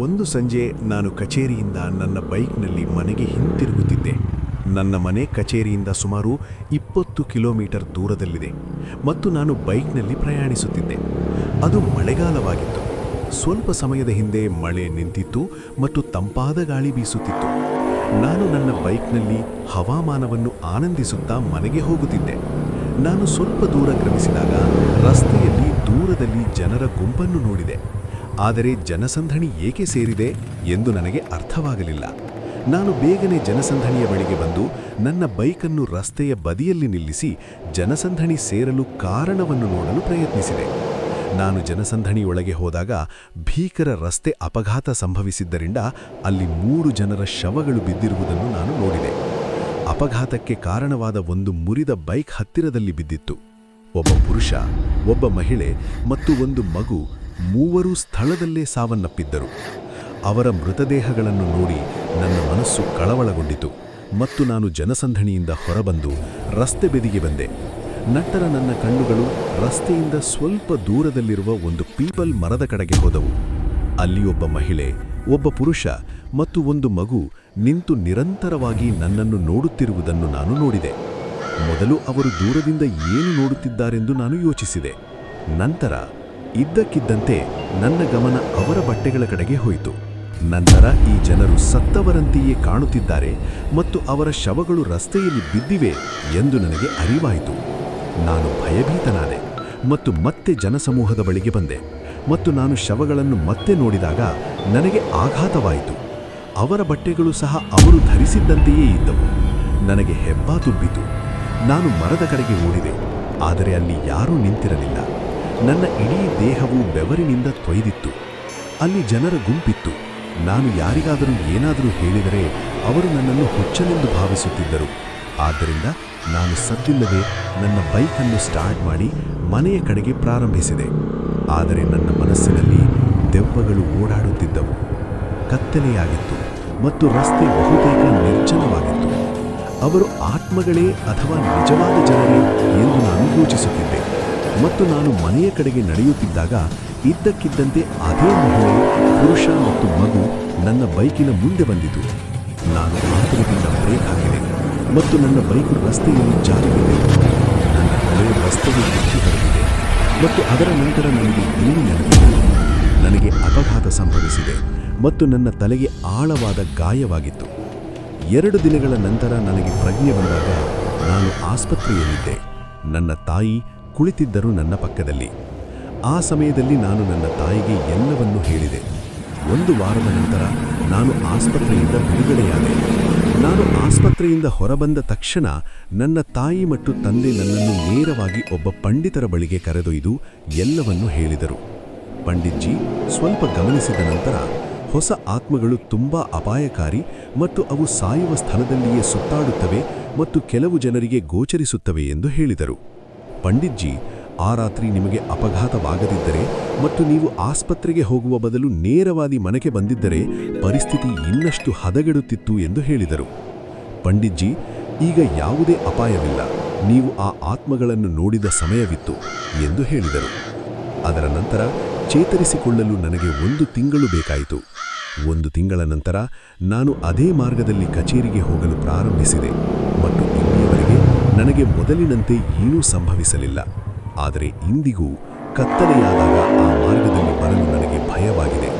ಒಂದು ಸಂಜೆ ನಾನು ಕಚೇರಿಯಿಂದ ನನ್ನ ಬೈಕ್ನಲ್ಲಿ ಮನೆಗೆ ಹಿಂತಿರುಗುತ್ತಿದ್ದೆ. ನನ್ನ ಮನೆ ಕಚೇರಿಯಿಂದ ಸುಮಾರು ಇಪ್ಪತ್ತು ಕಿಲೋಮೀಟರ್ ದೂರದಲ್ಲಿದೆ ಮತ್ತು ನಾನು ಬೈಕ್ನಲ್ಲಿ ಪ್ರಯಾಣಿಸುತ್ತಿದ್ದೆ. ಅದು ಮಳೆಗಾಲವಾಗಿತ್ತು. ಸ್ವಲ್ಪ ಸಮಯದ ಹಿಂದೆ ಮಳೆ ನಿಂತಿತ್ತು ಮತ್ತು ತಂಪಾದ ಗಾಳಿ ಬೀಸುತ್ತಿತ್ತು. ನಾನು ನನ್ನ ಬೈಕ್ನಲ್ಲಿ ಹವಾಮಾನವನ್ನು ಆನಂದಿಸುತ್ತಾ ಮನೆಗೆ ಹೋಗುತ್ತಿದ್ದೆ. ನಾನು ಸ್ವಲ್ಪ ದೂರ ಕ್ರಮಿಸಿದಾಗ ರಸ್ತೆಯಲ್ಲಿ ದೂರದಲ್ಲಿ ಜನರ ಗುಂಪನ್ನು ನೋಡಿದೆ. ಆದರೆ ಜನಸಂದಣಿ ಏಕೆ ಸೇರಿದೆ ಎಂದು ನನಗೆ ಅರ್ಥವಾಗಲಿಲ್ಲ. ನಾನು ಬೇಗನೆ ಜನಸಂದಣಿಯ ಬಳಿಗೆ ಬಂದು ನನ್ನ ಬೈಕನ್ನು ರಸ್ತೆಯ ಬದಿಯಲ್ಲಿ ನಿಲ್ಲಿಸಿ ಜನಸಂದಣಿ ಸೇರಲು ಕಾರಣವನ್ನು ನೋಡಲು ಪ್ರಯತ್ನಿಸಿದೆ. ನಾನು ಜನಸಂದಣಿಯೊಳಗೆ ಹೋದಾಗ ಭೀಕರ ರಸ್ತೆ ಅಪಘಾತ ಸಂಭವಿಸಿದ್ದರಿಂದ ಅಲ್ಲಿ ಮೂರು ಜನರ ಶವಗಳು ಬಿದ್ದಿರುವುದನ್ನು ನಾನು ನೋಡಿದೆ. ಅಪಘಾತಕ್ಕೆ ಕಾರಣವಾದ ಒಂದು ಮುರಿದ ಬೈಕ್ ಹತ್ತಿರದಲ್ಲಿ ಬಿದ್ದಿತ್ತು. ಒಬ್ಬ ಪುರುಷ, ಒಬ್ಬ ಮಹಿಳೆ ಮತ್ತು ಒಂದು ಮಗು ಮೂವರೂ ಸ್ಥಳದಲ್ಲೇ ಸಾವನ್ನಪ್ಪಿದ್ದರು. ಅವರ ಮೃತದೇಹಗಳನ್ನು ನೋಡಿ ನನ್ನ ಮನಸ್ಸು ಕಳವಳಗೊಂಡಿತು ಮತ್ತು ನಾನು ಜನಸಂದಣಿಯಿಂದ ಹೊರಬಂದು ರಸ್ತೆ ಬೆದಿಗೆ ಬಂದೆ. ನಂತರ ನನ್ನ ಕಣ್ಣುಗಳು ರಸ್ತೆಯಿಂದ ಸ್ವಲ್ಪ ದೂರದಲ್ಲಿರುವ ಒಂದು ಪೀಪಲ್ ಮರದ ಕಡೆಗೆ ಹೋದವು. ಅಲ್ಲಿ ಒಬ್ಬ ಮಹಿಳೆ, ಒಬ್ಬ ಪುರುಷ ಮತ್ತು ಒಂದು ಮಗು ನಿಂತು ನಿರಂತರವಾಗಿ ನನ್ನನ್ನು ನೋಡುತ್ತಿರುವುದನ್ನು ನಾನು ನೋಡಿದೆ. ಮೊದಲು ಅವರು ದೂರದಿಂದ ಏನು ನೋಡುತ್ತಿದ್ದಾರೆಂದು ನಾನು ಯೋಚಿಸಿದೆ. ನಂತರ ಇದ್ದಕ್ಕಿದ್ದಂತೆ ನನ್ನ ಗಮನ ಅವರ ಬಟ್ಟೆಗಳ ಕಡೆಗೆ ಹೋಯಿತು. ನಂತರ ಈ ಜನರು ಸತ್ತವರಂತೆಯೇ ಕಾಣುತ್ತಿದ್ದಾರೆ ಮತ್ತು ಅವರ ಶವಗಳು ರಸ್ತೆಯಲ್ಲಿ ಬಿದ್ದಿವೆ ಎಂದು ನನಗೆ ಅರಿವಾಯಿತು. ನಾನು ಭಯಭೀತನಾದೆ ಮತ್ತು ಮತ್ತೆ ಜನಸಮೂಹದ ಬಳಿಗೆ ಬಂದೆ ಮತ್ತು ನಾನು ಶವಗಳನ್ನು ಮತ್ತೆ ನೋಡಿದಾಗ ನನಗೆ ಆಘಾತವಾಯಿತು. ಅವರ ಬಟ್ಟೆಗಳು ಸಹ ಅವರು ಧರಿಸಿದ್ದಂತೆಯೇ ಇದ್ದವು. ನನಗೆ ಹೆಬ್ಬಾ ತುಂಬಿತು ನಾನು ಮರದ ಕಡೆಗೆ ಓಡಿದೆ. ಆದರೆ ಅಲ್ಲಿ ಯಾರೂ ನಿಂತಿರಲಿಲ್ಲ. ನನ್ನ ಇಡೀ ದೇಹವು ಬೆವರಿನಿಂದ ತೊಯ್ದಿತ್ತು. ಅಲ್ಲಿ ಜನರ ಗುಂಪಿತ್ತು. ನಾನು ಯಾರಿಗಾದರೂ ಏನಾದರೂ ಹೇಳಿದರೆ ಅವರು ನನ್ನನ್ನು ಹುಚ್ಚನೆಂದು ಭಾವಿಸುತ್ತಿದ್ದರು. ಆದ್ದರಿಂದ ನಾನು ಸದ್ದಿಲ್ಲದೆ ನನ್ನ ಬೈಕನ್ನು ಸ್ಟಾರ್ಟ್ ಮಾಡಿ ಮನೆಯ ಕಡೆಗೆ ಪ್ರಾರಂಭಿಸಿದೆ. ಆದರೆ ನನ್ನ ಮನಸ್ಸಿನಲ್ಲಿ ದೆವ್ವಗಳು ಓಡಾಡುತ್ತಿದ್ದವು. ಕತ್ತಲೆಯಾಗಿತ್ತು ಮತ್ತು ರಸ್ತೆ ಬಹುತೇಕ ನಿರ್ಜನವಾಗಿತ್ತು. ಅವರು ಆತ್ಮಗಳೇ ಅಥವಾ ನಿಜವಾದ ಜನರೇ ಎಂದು ನಾನು ಯೋಚಿಸುತ್ತಿದ್ದೆ. ಮತ್ತು ನಾನು ಮನೆಯ ಕಡೆಗೆ ನಡೆಯುತ್ತಿದ್ದಾಗ ಇದ್ದಕ್ಕಿದ್ದಂತೆ ಅದೇ ಮಹಿಳೆ, ಪುರುಷ ಮತ್ತು ಮಗು ನನ್ನ ಬೈಕಿನ ಮುಂದೆ ಬಂದಿತು. ನಾನು ಆತುರದಿಂದ ಬ್ರೇಕ್ ಹಾಕಿದೆ ಮತ್ತು ನನ್ನ ಬೈಕು ರಸ್ತೆಯಲ್ಲಿ ಜಾರಿಬಿದೆ ನನ್ನ ತಲೆ ರಸ್ತೆಗೆ ಹೆಚ್ಚು ಬರೆದಿದೆ ಮತ್ತು ಅದರ ನಂತರ ನನಗೆ ಏನು ನೆನಪಿದೆ ನನಗೆ ಅಪಘಾತ ಸಂಭವಿಸಿದೆ ಮತ್ತು ನನ್ನ ತಲೆಗೆ ಆಳವಾದ ಗಾಯವಾಗಿತ್ತು. ಎರಡು ದಿನಗಳ ನಂತರ ನನಗೆ ಪ್ರಜ್ಞೆ ಬಂದಾಗ ನಾನು ಆಸ್ಪತ್ರೆಯಲ್ಲಿದ್ದೆ. ನನ್ನ ತಾಯಿ ಕುಳಿತಿದ್ದರು ನನ್ನ ಪಕ್ಕದಲ್ಲಿ. ಆ ಸಮಯದಲ್ಲಿ ನಾನು ನನ್ನ ತಾಯಿಗೆ ಎಲ್ಲವನ್ನೂ ಹೇಳಿದೆ. ಒಂದು ವಾರದ ನಂತರ ನಾನು ಆಸ್ಪತ್ರೆಯಿಂದ ಬಿಡುಗಡೆಯಾದೆ. ನಾನು ಆಸ್ಪತ್ರೆಯಿಂದ ಹೊರಬಂದ ತಕ್ಷಣ ನನ್ನ ತಾಯಿ ಮತ್ತು ತಂದೆ ನನ್ನನ್ನು ನೇರವಾಗಿ ಒಬ್ಬ ಪಂಡಿತರ ಬಳಿಗೆ ಕರೆದೊಯ್ದು ಎಲ್ಲವನ್ನೂ ಹೇಳಿದರು. ಪಂಡಿತ್ಜಿ, ಸ್ವಲ್ಪ ಗಮನಿಸಿದ ನಂತರ ಹೊಸ ಆತ್ಮಗಳು ತುಂಬ ಅಪಾಯಕಾರಿ ಮತ್ತು ಅವು ಸಾಯುವ ಸ್ಥಳದಲ್ಲಿಯೇ ಸುತ್ತಾಡುತ್ತವೆ ಮತ್ತು ಕೆಲವು ಜನರಿಗೆ ಗೋಚರಿಸುತ್ತವೆ ಎಂದು ಹೇಳಿದರು. ಪಂಡಿತ್ಜಿ, ಆ ರಾತ್ರಿ ನಿಮಗೆ ಅಪಘಾತವಾಗದಿದ್ದರೆ ಮತ್ತು ನೀವು ಆಸ್ಪತ್ರೆಗೆ ಹೋಗುವ ಬದಲು ನೇರವಾಗಿ ಮನೆಗೆ ಬಂದಿದ್ದರೆ ಪರಿಸ್ಥಿತಿ ಇನ್ನಷ್ಟು ಹದಗೆಡುತ್ತಿತ್ತು ಎಂದು ಹೇಳಿದರು. ಪಂಡಿತ್ಜಿ, ಈಗ ಯಾವುದೇ ಅಪಾಯವಿಲ್ಲ. ನೀವು ಆ ಆತ್ಮಗಳನ್ನು ನೋಡಿದ ಸಮಯವಿತ್ತು ಎಂದು ಹೇಳಿದರು. ಅದರ ನಂತರ ಚೇತರಿಸಿಕೊಳ್ಳಲು ನನಗೆ ಒಂದು ತಿಂಗಳು ಬೇಕಾಯಿತು. ಒಂದು ತಿಂಗಳ ನಂತರ ನಾನು ಅದೇ ಮಾರ್ಗದಲ್ಲಿ ಕಚೇರಿಗೆ ಹೋಗಲು ಪ್ರಾರಂಭಿಸಿದೆ. ನನಗೆ ಮೊದಲಿನಂತೆ ಏನೂ ಸಂಭವಿಸಲಿಲ್ಲ. ಆದರೆ ಇಂದಿಗೂ ಕತ್ತಲೆಯಾದಾಗ ಆ ಮಾರ್ಗದಲ್ಲಿ ಬರಲು ನನಗೆ ಭಯವಾಗಿದೆ.